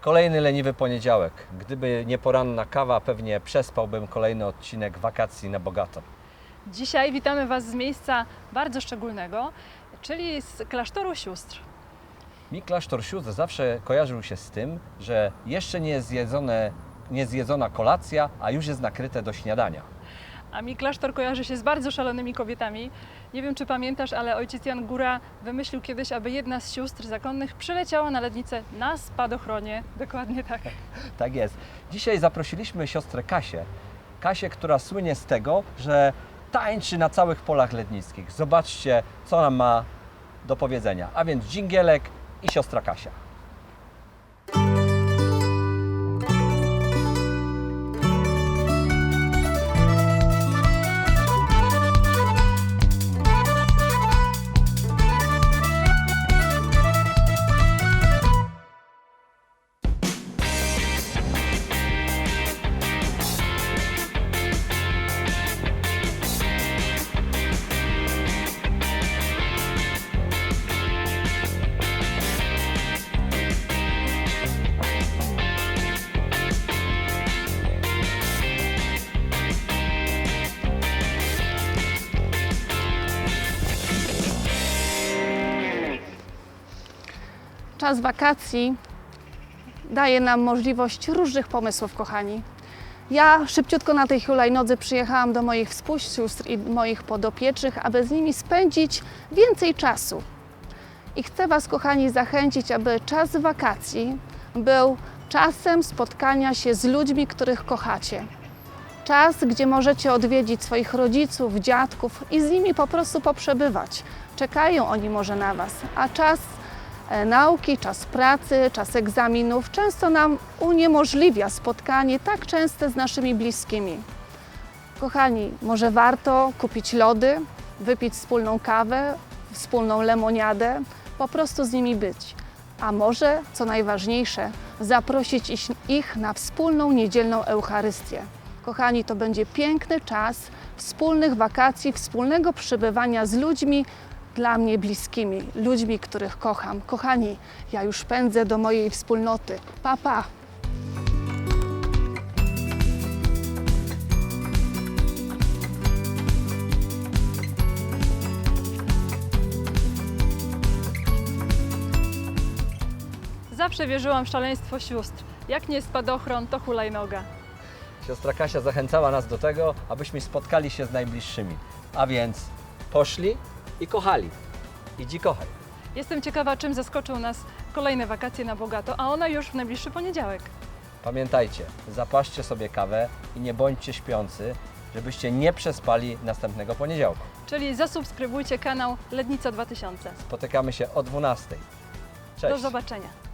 Kolejny leniwy poniedziałek. Gdyby nie poranna kawa, pewnie przespałbym kolejny odcinek wakacji na bogato. Dzisiaj witamy Was z miejsca bardzo szczególnego, czyli z klasztoru sióstr. Mi klasztor sióstr zawsze kojarzył się z tym, że jeszcze nie jest zjedzone, nie zjedzona kolacja, a już jest nakryte do śniadania. A mi klasztor kojarzy się z bardzo szalonymi kobietami. Nie wiem, czy pamiętasz, ale ojciec Jan Góra wymyślił kiedyś, aby jedna z sióstr zakonnych przyleciała na Lednicę na spadochronie. Dokładnie tak. Tak jest. Dzisiaj zaprosiliśmy siostrę Kasię. Kasię, która słynie z tego, że tańczy na całych polach lednickich. Zobaczcie, co nam ma do powiedzenia. A więc dżingielek i siostra Kasia. Czas wakacji daje nam możliwość różnych pomysłów, kochani. Ja szybciutko na tej hulajnodze przyjechałam do moich współsióstr i moich podopiecznych, aby z nimi spędzić więcej czasu. I chcę Was, kochani, zachęcić, aby czas wakacji był czasem spotkania się z ludźmi, których kochacie. Czas, gdzie możecie odwiedzić swoich rodziców, dziadków i z nimi po prostu poprzebywać. Czekają oni może na Was, a czas nauki, czas pracy, czas egzaminów często nam uniemożliwia spotkanie tak częste z naszymi bliskimi. Kochani, może warto kupić lody, wypić wspólną kawę, wspólną lemoniadę, po prostu z nimi być. A może, co najważniejsze, zaprosić ich- ich na wspólną niedzielną Eucharystię. Kochani, to będzie piękny czas wspólnych wakacji, wspólnego przebywania z ludźmi dla mnie bliskimi, ludźmi, których kocham. Kochani, ja już pędzę do mojej wspólnoty. Pa, pa! Zawsze wierzyłam w szaleństwo sióstr. Jak nie spadochron, to hulajnoga. Siostra Kasia zachęcała nas do tego, abyśmy spotkali się z najbliższymi. A więc poszli i kochali. Idź kochaj. Jestem ciekawa, czym zaskoczą nas kolejne wakacje na bogato, a ona już w najbliższy poniedziałek. Pamiętajcie, zapaszcie sobie kawę i nie bądźcie śpiący, żebyście nie przespali następnego poniedziałku. Czyli zasubskrybujcie kanał Lednica 2000. Spotykamy się o 12. Cześć. Do zobaczenia.